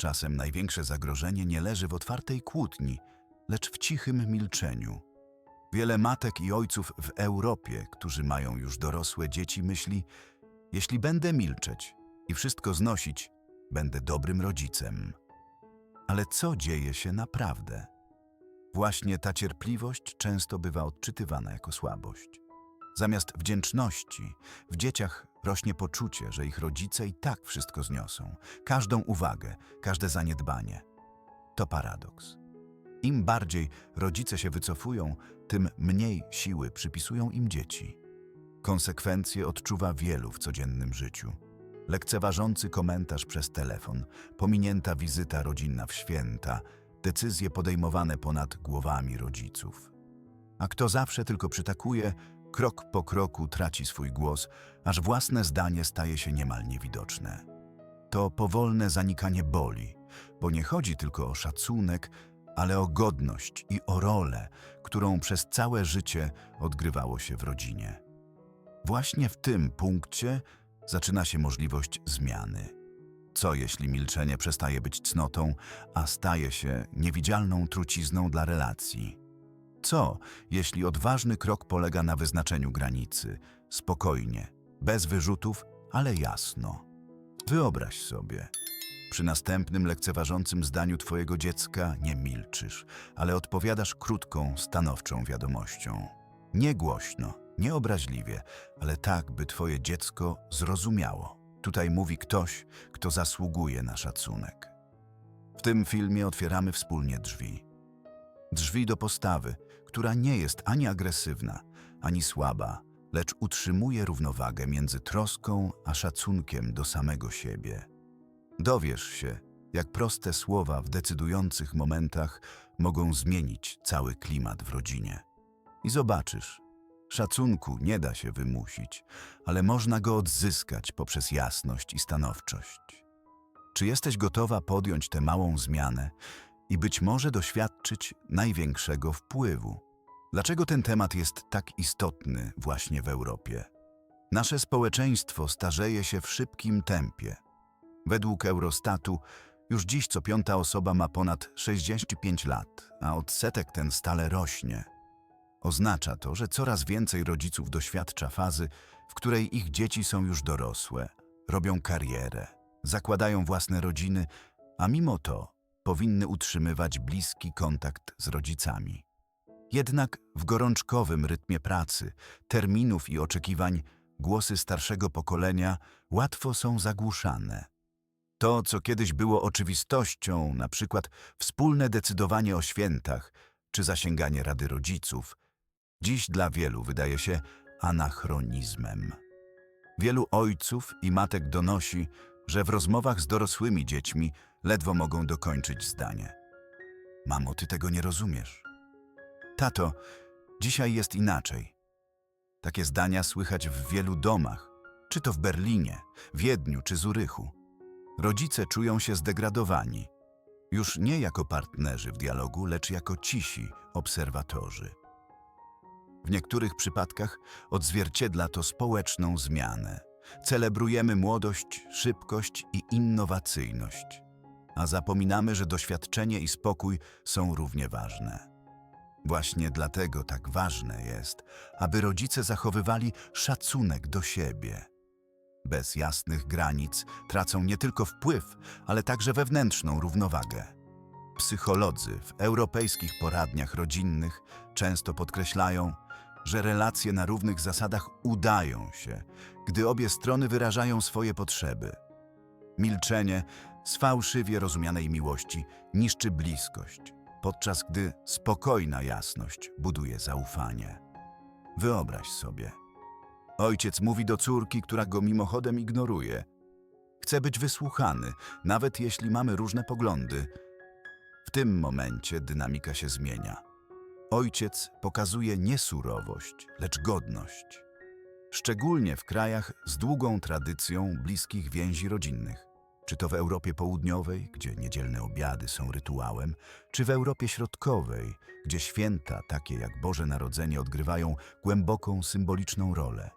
Czasem największe zagrożenie nie leży w otwartej kłótni, lecz w cichym milczeniu. Wiele matek i ojców w Europie, którzy mają już dorosłe dzieci, myśli: Jeśli będę milczeć i wszystko znosić, będę dobrym rodzicem. Ale co dzieje się naprawdę? Właśnie ta cierpliwość często bywa odczytywana jako słabość. Zamiast wdzięczności, w dzieciach rośnie poczucie, że ich rodzice i tak wszystko zniosą, każdą uwagę, każde zaniedbanie. To paradoks. Im bardziej rodzice się wycofują, tym mniej siły przypisują im dzieci. Konsekwencje odczuwa wielu w codziennym życiu. Lekceważący komentarz przez telefon, pominięta wizyta rodzinna w święta, decyzje podejmowane ponad głowami rodziców. A kto zawsze tylko przytakuje, krok po kroku traci swój głos, aż własne zdanie staje się niemal niewidoczne. To powolne zanikanie boli, bo nie chodzi tylko o szacunek, ale o godność i o rolę, którą przez całe życie odgrywało się w rodzinie. Właśnie w tym punkcie zaczyna się możliwość zmiany. Co jeśli milczenie przestaje być cnotą, a staje się niewidzialną trucizną dla relacji? Co jeśli odważny krok polega na wyznaczeniu granicy, spokojnie, bez wyrzutów, ale jasno? Wyobraź sobie. Przy następnym lekceważącym zdaniu twojego dziecka nie milczysz, ale odpowiadasz krótką, stanowczą wiadomością. Nie głośno, nie obraźliwie, ale tak, by twoje dziecko zrozumiało. Tutaj mówi ktoś, kto zasługuje na szacunek. W tym filmie otwieramy wspólnie drzwi. Drzwi do postawy, która nie jest ani agresywna, ani słaba, lecz utrzymuje równowagę między troską a szacunkiem do samego siebie. Dowiesz się, jak proste słowa w decydujących momentach mogą zmienić cały klimat w rodzinie. I zobaczysz, szacunku nie da się wymusić, ale można go odzyskać poprzez jasność i stanowczość. Czy jesteś gotowa podjąć tę małą zmianę i być może doświadczyć największego wpływu? Dlaczego ten temat jest tak istotny właśnie w Europie? Nasze społeczeństwo starzeje się w szybkim tempie. Według Eurostatu już dziś co piąta osoba ma ponad 65 lat, a odsetek ten stale rośnie. Oznacza to, że coraz więcej rodziców doświadcza fazy, w której ich dzieci są już dorosłe, robią karierę, zakładają własne rodziny, a mimo to powinny utrzymywać bliski kontakt z rodzicami. Jednak w gorączkowym rytmie pracy, terminów i oczekiwań głosy starszego pokolenia łatwo są zagłuszane. To, co kiedyś było oczywistością, na przykład wspólne decydowanie o świętach czy zasięganie rady rodziców, dziś dla wielu wydaje się anachronizmem. Wielu ojców i matek donosi, że w rozmowach z dorosłymi dziećmi ledwo mogą dokończyć zdanie. Mamo, ty tego nie rozumiesz. Tato, dzisiaj jest inaczej. Takie zdania słychać w wielu domach, czy to w Berlinie, Wiedniu czy Zurychu. Rodzice czują się zdegradowani, już nie jako partnerzy w dialogu, lecz jako cisi obserwatorzy. W niektórych przypadkach odzwierciedla to społeczną zmianę. Celebrujemy młodość, szybkość i innowacyjność, a zapominamy, że doświadczenie i spokój są równie ważne. Właśnie dlatego tak ważne jest, aby rodzice zachowywali szacunek do siebie. Bez jasnych granic tracą nie tylko wpływ, ale także wewnętrzną równowagę. Psycholodzy w europejskich poradniach rodzinnych często podkreślają, że relacje na równych zasadach udają się, gdy obie strony wyrażają swoje potrzeby. Milczenie z fałszywie rozumianej miłości niszczy bliskość, podczas gdy spokojna jasność buduje zaufanie. Wyobraź sobie. Ojciec mówi do córki, która go mimochodem ignoruje. Chce być wysłuchany, nawet jeśli mamy różne poglądy. W tym momencie dynamika się zmienia. Ojciec pokazuje nie surowość, lecz godność. Szczególnie w krajach z długą tradycją bliskich więzi rodzinnych. Czy to w Europie Południowej, gdzie niedzielne obiady są rytuałem, czy w Europie Środkowej, gdzie święta, takie jak Boże Narodzenie, odgrywają głęboką symboliczną rolę.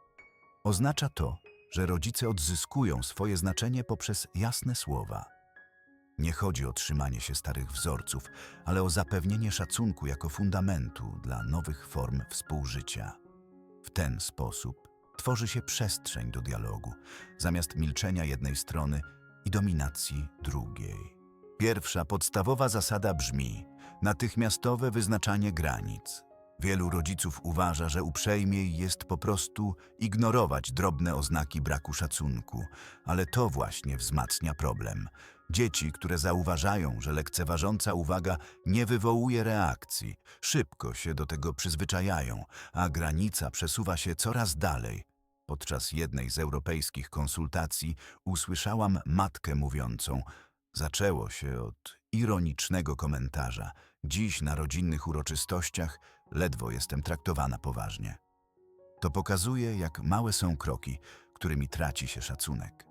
Oznacza to, że rodzice odzyskują swoje znaczenie poprzez jasne słowa. Nie chodzi o trzymanie się starych wzorców, ale o zapewnienie szacunku jako fundamentu dla nowych form współżycia. W ten sposób tworzy się przestrzeń do dialogu, zamiast milczenia jednej strony i dominacji drugiej. Pierwsza podstawowa zasada brzmi: natychmiastowe wyznaczanie granic. Wielu rodziców uważa, że uprzejmiej jest po prostu ignorować drobne oznaki braku szacunku, ale to właśnie wzmacnia problem. Dzieci, które zauważają, że lekceważąca uwaga nie wywołuje reakcji, szybko się do tego przyzwyczajają, a granica przesuwa się coraz dalej. Podczas jednej z europejskich konsultacji usłyszałam matkę mówiącą: Zaczęło się od ironicznego komentarza. Dziś na rodzinnych uroczystościach ledwo jestem traktowana poważnie. To pokazuje, jak małe są kroki, którymi traci się szacunek.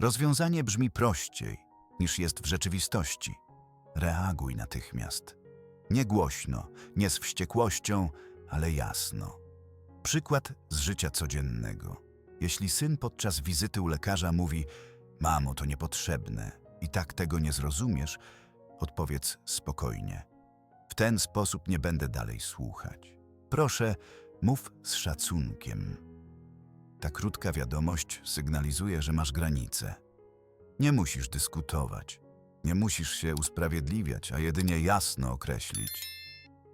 Rozwiązanie brzmi prościej niż jest w rzeczywistości. Reaguj natychmiast. Nie głośno, nie z wściekłością, ale jasno. Przykład z życia codziennego. Jeśli syn podczas wizyty u lekarza mówi: Mamo, to niepotrzebne, i tak tego nie zrozumiesz, odpowiedz spokojnie. W ten sposób nie będę dalej słuchać. Proszę, mów z szacunkiem. Ta krótka wiadomość sygnalizuje, że masz granice. Nie musisz dyskutować, nie musisz się usprawiedliwiać, a jedynie jasno określić.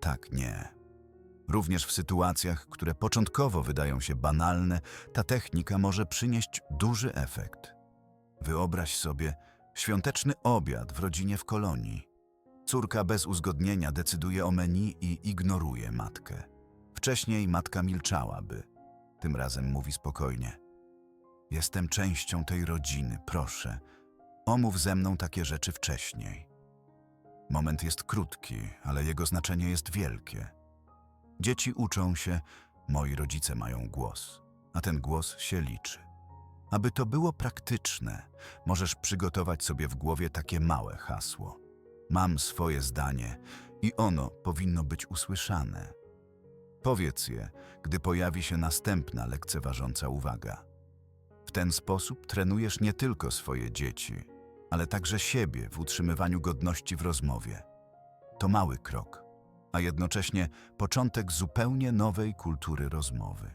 Tak, nie. Również w sytuacjach, które początkowo wydają się banalne, ta technika może przynieść duży efekt. Wyobraź sobie świąteczny obiad w rodzinie w kolonii. Córka bez uzgodnienia decyduje o menu i ignoruje matkę. Wcześniej matka milczałaby. Tym razem mówi spokojnie. Jestem częścią tej rodziny, proszę. Omów ze mną takie rzeczy wcześniej. Moment jest krótki, ale jego znaczenie jest wielkie. Dzieci uczą się, moi rodzice mają głos, a ten głos się liczy. Aby to było praktyczne, możesz przygotować sobie w głowie takie małe hasło. Mam swoje zdanie i ono powinno być usłyszane. Powiedz je, gdy pojawi się następna lekceważąca uwaga. W ten sposób trenujesz nie tylko swoje dzieci, ale także siebie w utrzymywaniu godności w rozmowie. To mały krok, a jednocześnie początek zupełnie nowej kultury rozmowy.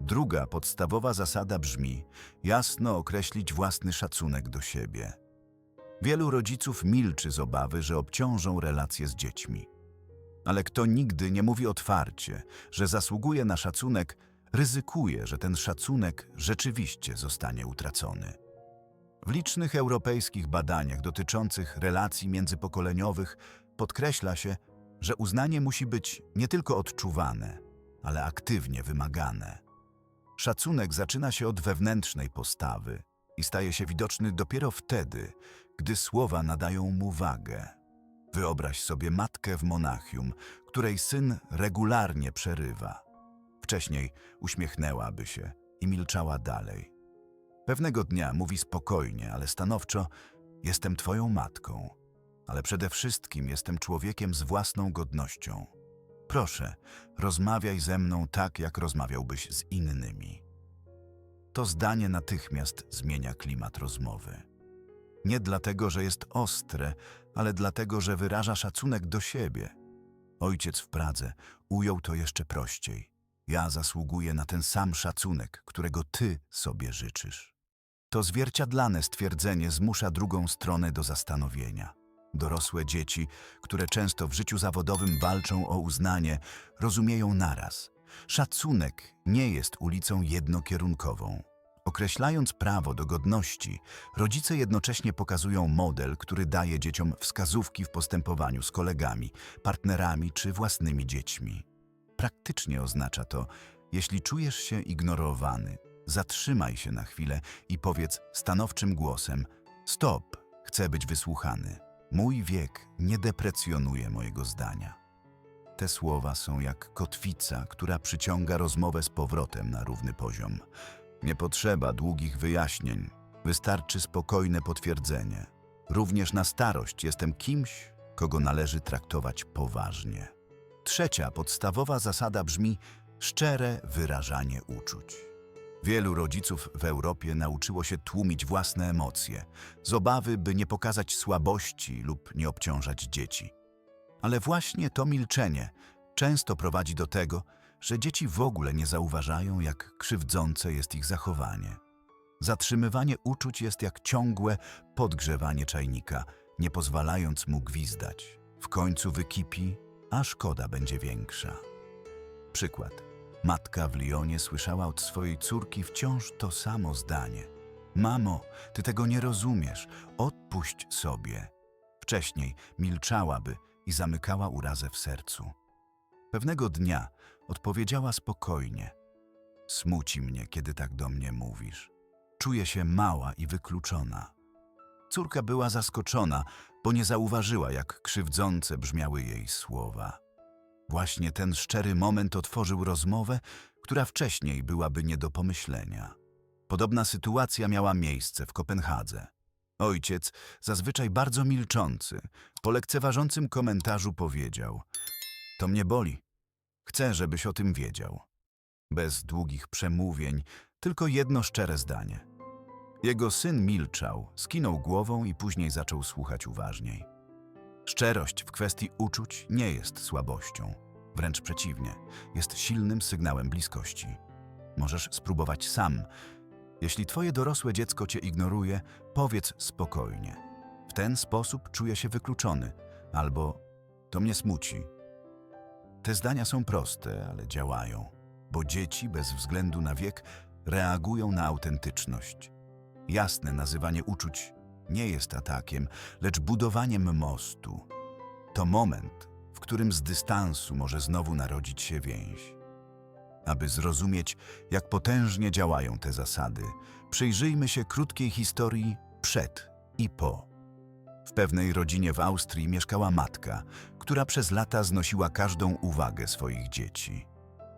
Druga podstawowa zasada brzmi: jasno określić własny szacunek do siebie. Wielu rodziców milczy z obawy, że obciążą relacje z dziećmi. Ale kto nigdy nie mówi otwarcie, że zasługuje na szacunek, ryzykuje, że ten szacunek rzeczywiście zostanie utracony. W licznych europejskich badaniach dotyczących relacji międzypokoleniowych podkreśla się, że uznanie musi być nie tylko odczuwane, ale aktywnie wymagane. Szacunek zaczyna się od wewnętrznej postawy i staje się widoczny dopiero wtedy, gdy słowa nadają mu wagę. Wyobraź sobie matkę w Monachium, której syn regularnie przerywa. Wcześniej uśmiechnęłaby się i milczała dalej. Pewnego dnia mówi spokojnie, ale stanowczo: Jestem twoją matką, ale przede wszystkim jestem człowiekiem z własną godnością. Proszę, rozmawiaj ze mną tak, jak rozmawiałbyś z innymi. To zdanie natychmiast zmienia klimat rozmowy. Nie dlatego, że jest ostre, ale dlatego, że wyraża szacunek do siebie. Ojciec w Pradze ujął to jeszcze prościej. Ja zasługuję na ten sam szacunek, którego ty sobie życzysz. To zwierciadlane stwierdzenie zmusza drugą stronę do zastanowienia. Dorosłe dzieci, które często w życiu zawodowym walczą o uznanie, rozumieją naraz. Szacunek nie jest ulicą jednokierunkową. Określając prawo do godności, rodzice jednocześnie pokazują model, który daje dzieciom wskazówki w postępowaniu z kolegami, partnerami czy własnymi dziećmi. Praktycznie oznacza to, jeśli czujesz się ignorowany, zatrzymaj się na chwilę i powiedz stanowczym głosem: Stop, chcę być wysłuchany. Mój wiek nie deprecjonuje mojego zdania. Te słowa są jak kotwica, która przyciąga rozmowę z powrotem na równy poziom. Nie potrzeba długich wyjaśnień, wystarczy spokojne potwierdzenie. Również na starość jestem kimś, kogo należy traktować poważnie. Trzecia podstawowa zasada brzmi szczere wyrażanie uczuć. Wielu rodziców w Europie nauczyło się tłumić własne emocje, z obawy, by nie pokazać słabości lub nie obciążać dzieci. Ale właśnie to milczenie często prowadzi do tego, że dzieci w ogóle nie zauważają, jak krzywdzące jest ich zachowanie. Zatrzymywanie uczuć jest jak ciągłe podgrzewanie czajnika, nie pozwalając mu gwizdać. W końcu wykipi, a szkoda będzie większa. Przykład. Matka w Lyonie słyszała od swojej córki wciąż to samo zdanie. Mamo, ty tego nie rozumiesz, odpuść sobie. Wcześniej milczałaby i zamykała urazę w sercu. Pewnego dnia odpowiedziała spokojnie. Smuci mnie, kiedy tak do mnie mówisz. Czuję się mała i wykluczona. Córka była zaskoczona, bo nie zauważyła, jak krzywdzące brzmiały jej słowa. Właśnie ten szczery moment otworzył rozmowę, która wcześniej byłaby nie do pomyślenia. Podobna sytuacja miała miejsce w Kopenhadze. Ojciec, zazwyczaj bardzo milczący, po lekceważącym komentarzu powiedział: To mnie boli. Chcę, żebyś o tym wiedział. Bez długich przemówień, tylko jedno szczere zdanie. Jego syn milczał, skinął głową i później zaczął słuchać uważniej. Szczerość w kwestii uczuć nie jest słabością. Wręcz przeciwnie, jest silnym sygnałem bliskości. Możesz spróbować sam. Jeśli twoje dorosłe dziecko cię ignoruje, powiedz spokojnie. W ten sposób czuję się wykluczony, albo to mnie smuci. Te zdania są proste, ale działają, bo dzieci bez względu na wiek reagują na autentyczność. Jasne nazywanie uczuć nie jest atakiem, lecz budowaniem mostu. To moment, w którym z dystansu może znowu narodzić się więź. Aby zrozumieć, jak potężnie działają te zasady, przyjrzyjmy się krótkiej historii przed i po. W pewnej rodzinie w Austrii mieszkała matka, która przez lata znosiła każdą uwagę swoich dzieci.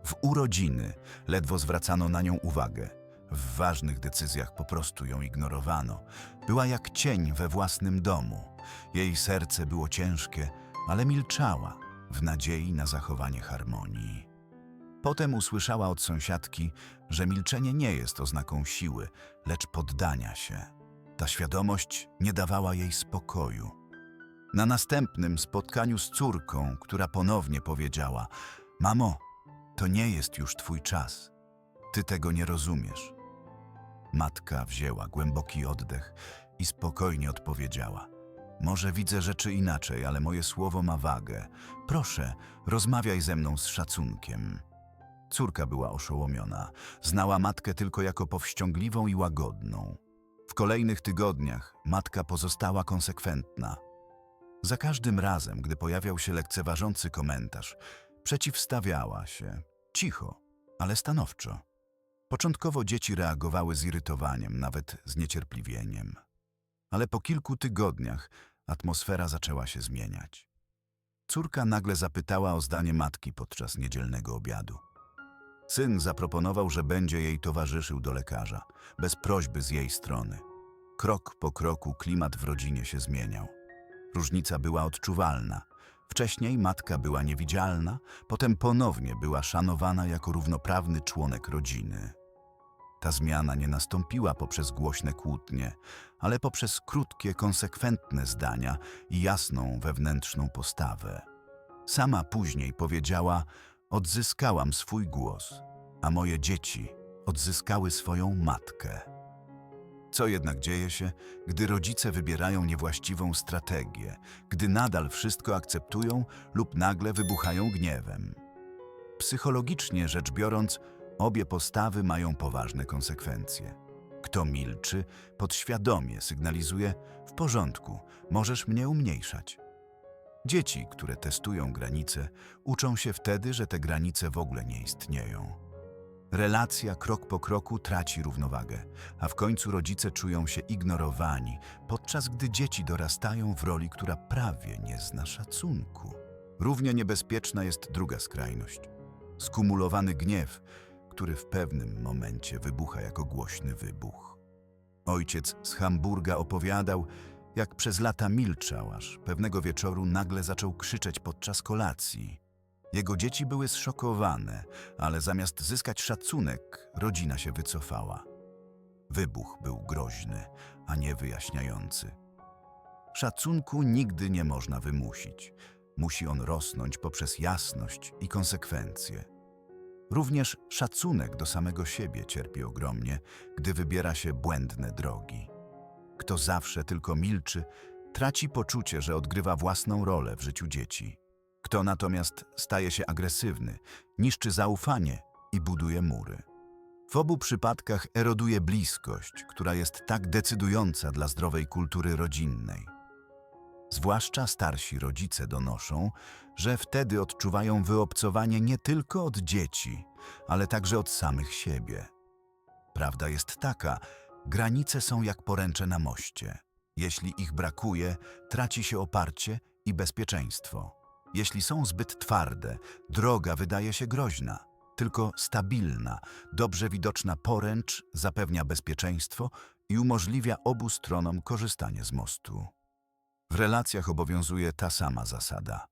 W urodziny ledwo zwracano na nią uwagę. W ważnych decyzjach po prostu ją ignorowano. Była jak cień we własnym domu. Jej serce było ciężkie, ale milczała, w nadziei na zachowanie harmonii. Potem usłyszała od sąsiadki, że milczenie nie jest oznaką siły, lecz poddania się. Ta świadomość nie dawała jej spokoju. Na następnym spotkaniu z córką, która ponownie powiedziała: Mamo, to nie jest już twój czas. Ty tego nie rozumiesz. Matka wzięła głęboki oddech i spokojnie odpowiedziała: Może widzę rzeczy inaczej, ale moje słowo ma wagę. Proszę, rozmawiaj ze mną z szacunkiem. Córka była oszołomiona. Znała matkę tylko jako powściągliwą i łagodną. W kolejnych tygodniach matka pozostała konsekwentna. Za każdym razem, gdy pojawiał się lekceważący komentarz, przeciwstawiała się, cicho, ale stanowczo. Początkowo dzieci reagowały zirytowaniem, nawet zniecierpliwieniem. Ale po kilku tygodniach atmosfera zaczęła się zmieniać. Córka nagle zapytała o zdanie matki podczas niedzielnego obiadu. Syn zaproponował, że będzie jej towarzyszył do lekarza, bez prośby z jej strony. Krok po kroku klimat w rodzinie się zmieniał. Różnica była odczuwalna. Wcześniej matka była niewidzialna, potem ponownie była szanowana jako równoprawny członek rodziny. Ta zmiana nie nastąpiła poprzez głośne kłótnie, ale poprzez krótkie, konsekwentne zdania i jasną wewnętrzną postawę. Sama później powiedziała: Odzyskałam swój głos, a moje dzieci odzyskały swoją matkę. Co jednak dzieje się, gdy rodzice wybierają niewłaściwą strategię, gdy nadal wszystko akceptują lub nagle wybuchają gniewem? Psychologicznie rzecz biorąc, obie postawy mają poważne konsekwencje. Kto milczy, podświadomie sygnalizuje: w porządku, możesz mnie umniejszać. Dzieci, które testują granice, uczą się wtedy, że te granice w ogóle nie istnieją. Relacja krok po kroku traci równowagę, a w końcu rodzice czują się ignorowani, podczas gdy dzieci dorastają w roli, która prawie nie zna szacunku. Równie niebezpieczna jest druga skrajność skumulowany gniew, który w pewnym momencie wybucha jako głośny wybuch. Ojciec z Hamburga opowiadał, jak przez lata milczał, aż pewnego wieczoru nagle zaczął krzyczeć podczas kolacji. Jego dzieci były zszokowane, ale zamiast zyskać szacunek, rodzina się wycofała. Wybuch był groźny, a nie wyjaśniający. Szacunku nigdy nie można wymusić. Musi on rosnąć poprzez jasność i konsekwencje. Również szacunek do samego siebie cierpi ogromnie, gdy wybiera się błędne drogi. Kto zawsze tylko milczy, traci poczucie, że odgrywa własną rolę w życiu dzieci. Kto natomiast staje się agresywny, niszczy zaufanie i buduje mury. W obu przypadkach eroduje bliskość, która jest tak decydująca dla zdrowej kultury rodzinnej. Zwłaszcza starsi rodzice donoszą, że wtedy odczuwają wyobcowanie nie tylko od dzieci, ale także od samych siebie. Prawda jest taka, granice są jak poręcze na moście. Jeśli ich brakuje, traci się oparcie i bezpieczeństwo. Jeśli są zbyt twarde, droga wydaje się groźna. Tylko stabilna, dobrze widoczna poręcz zapewnia bezpieczeństwo i umożliwia obu stronom korzystanie z mostu. W relacjach obowiązuje ta sama zasada.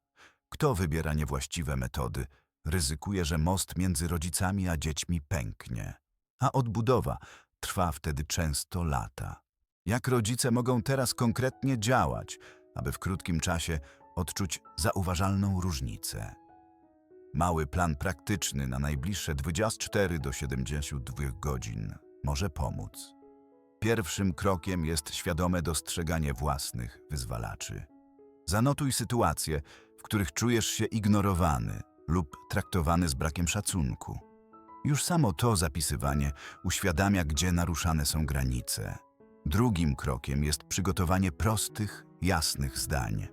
Kto wybiera niewłaściwe metody, ryzykuje, że most między rodzicami a dziećmi pęknie, a odbudowa trwa wtedy często lata. Jak rodzice mogą teraz konkretnie działać, aby w krótkim czasie odczuć zauważalną różnicę? Mały plan praktyczny na najbliższe 24 do 72 godzin może pomóc. Pierwszym krokiem jest świadome dostrzeganie własnych wyzwalaczy. Zanotuj sytuacje, w których czujesz się ignorowany lub traktowany z brakiem szacunku. Już samo to zapisywanie uświadamia, gdzie naruszane są granice. Drugim krokiem jest przygotowanie prostych, jasnych zdań.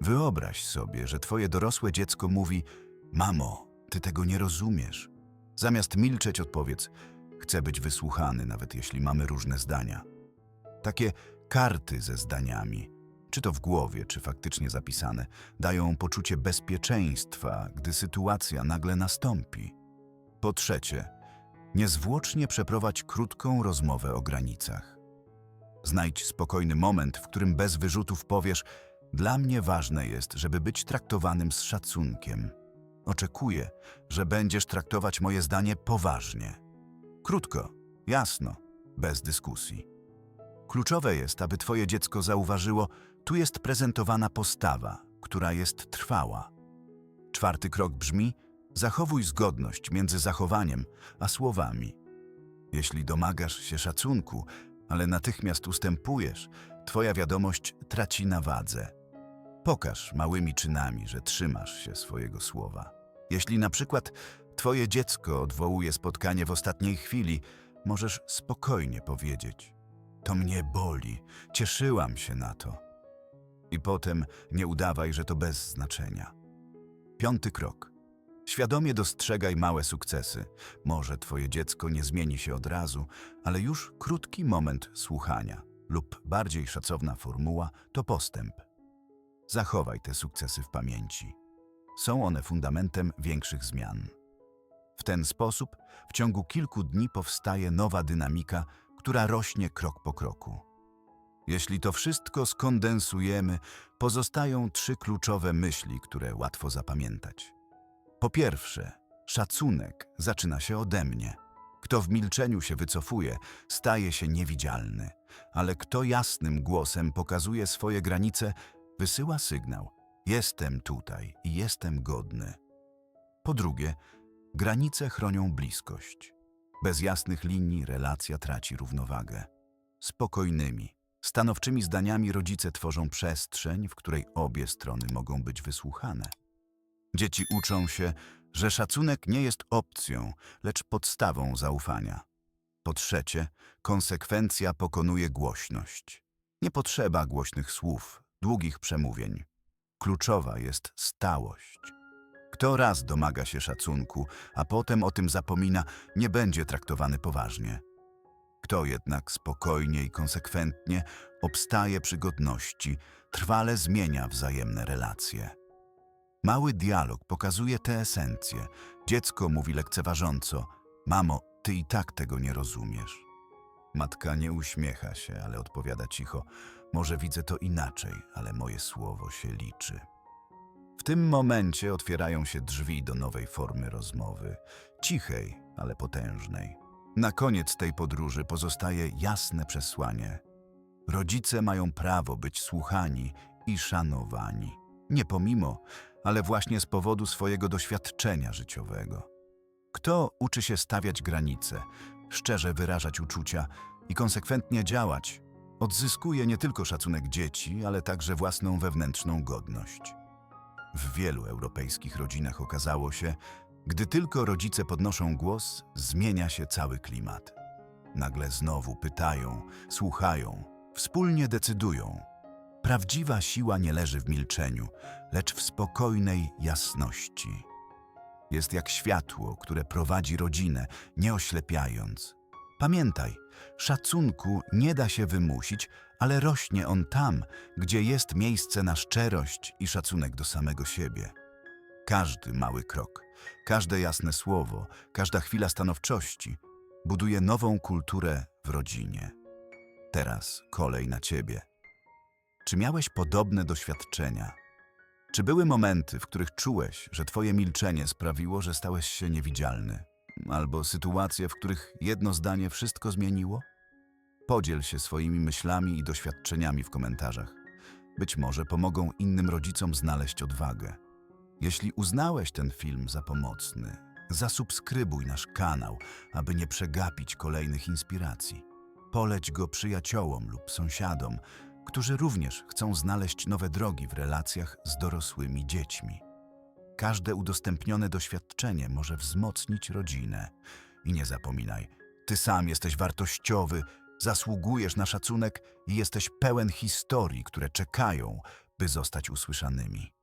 Wyobraź sobie, że twoje dorosłe dziecko mówi: Mamo, ty tego nie rozumiesz. Zamiast milczeć, odpowiedz: Chcę być wysłuchany, nawet jeśli mamy różne zdania. Takie karty ze zdaniami, czy to w głowie, czy faktycznie zapisane, dają poczucie bezpieczeństwa, gdy sytuacja nagle nastąpi. Po trzecie, niezwłocznie przeprowadź krótką rozmowę o granicach. Znajdź spokojny moment, w którym bez wyrzutów powiesz: Dla mnie ważne jest, żeby być traktowanym z szacunkiem. Oczekuję, że będziesz traktować moje zdanie poważnie. Krótko, jasno, bez dyskusji. Kluczowe jest, aby Twoje dziecko zauważyło, tu jest prezentowana postawa, która jest trwała. Czwarty krok brzmi: zachowuj zgodność między zachowaniem a słowami. Jeśli domagasz się szacunku, ale natychmiast ustępujesz, Twoja wiadomość traci na wadze. Pokaż małymi czynami, że trzymasz się swojego słowa. Jeśli na przykład Twoje dziecko odwołuje spotkanie w ostatniej chwili, możesz spokojnie powiedzieć: To mnie boli, cieszyłam się na to. I potem nie udawaj, że to bez znaczenia. Piąty krok. Świadomie dostrzegaj małe sukcesy. Może Twoje dziecko nie zmieni się od razu, ale już krótki moment słuchania lub bardziej szacowna formuła to postęp. Zachowaj te sukcesy w pamięci. Są one fundamentem większych zmian. W ten sposób w ciągu kilku dni powstaje nowa dynamika, która rośnie krok po kroku. Jeśli to wszystko skondensujemy, pozostają trzy kluczowe myśli, które łatwo zapamiętać. Po pierwsze, szacunek zaczyna się ode mnie. Kto w milczeniu się wycofuje, staje się niewidzialny, ale kto jasnym głosem pokazuje swoje granice, wysyła sygnał: Jestem tutaj i jestem godny. Po drugie, granice chronią bliskość. Bez jasnych linii relacja traci równowagę. Spokojnymi, stanowczymi zdaniami rodzice tworzą przestrzeń, w której obie strony mogą być wysłuchane. Dzieci uczą się, że szacunek nie jest opcją, lecz podstawą zaufania. Po trzecie, konsekwencja pokonuje głośność. Nie potrzeba głośnych słów, długich przemówień. Kluczowa jest stałość. Kto raz domaga się szacunku, a potem o tym zapomina, nie będzie traktowany poważnie. Kto jednak spokojnie i konsekwentnie obstaje przy godności, trwale zmienia wzajemne relacje. Mały dialog pokazuje tę esencję. Dziecko mówi lekceważąco: Mamo, ty i tak tego nie rozumiesz. Matka nie uśmiecha się, ale odpowiada cicho: Może widzę to inaczej, ale moje słowo się liczy. Tym momencie otwierają się drzwi do nowej formy rozmowy. Cichej, ale potężnej. Na koniec tej podróży pozostaje jasne przesłanie. Rodzice mają prawo być słuchani i szanowani. Nie pomimo, ale właśnie z powodu swojego doświadczenia życiowego. Kto uczy się stawiać granice, szczerze wyrażać uczucia i konsekwentnie działać, odzyskuje nie tylko szacunek dzieci, ale także własną wewnętrzną godność. W wielu europejskich rodzinach okazało się, gdy tylko rodzice podnoszą głos, zmienia się cały klimat. Nagle znowu pytają, słuchają, wspólnie decydują. Prawdziwa siła nie leży w milczeniu, lecz w spokojnej jasności. Jest jak światło, które prowadzi rodzinę, nie oślepiając. Pamiętaj, szacunku nie da się wymusić, ale rośnie on tam, gdzie jest miejsce na szczerość i szacunek do samego siebie. Każdy mały krok, każde jasne słowo, każda chwila stanowczości buduje nową kulturę w rodzinie. Teraz kolej na ciebie. Czy miałeś podobne doświadczenia? Czy były momenty, w których czułeś, że twoje milczenie sprawiło, że stałeś się niewidzialny? Albo sytuacje, w których jedno zdanie wszystko zmieniło? Podziel się swoimi myślami i doświadczeniami w komentarzach. Być może pomogą innym rodzicom znaleźć odwagę. Jeśli uznałeś ten film za pomocny, zasubskrybuj nasz kanał, aby nie przegapić kolejnych inspiracji. Poleć go przyjaciołom lub sąsiadom, którzy również chcą znaleźć nowe drogi w relacjach z dorosłymi dziećmi. Każde udostępnione doświadczenie może wzmocnić rodzinę. I nie zapominaj, ty sam jesteś wartościowy, zasługujesz na szacunek i jesteś pełen historii, które czekają, by zostać usłyszanymi.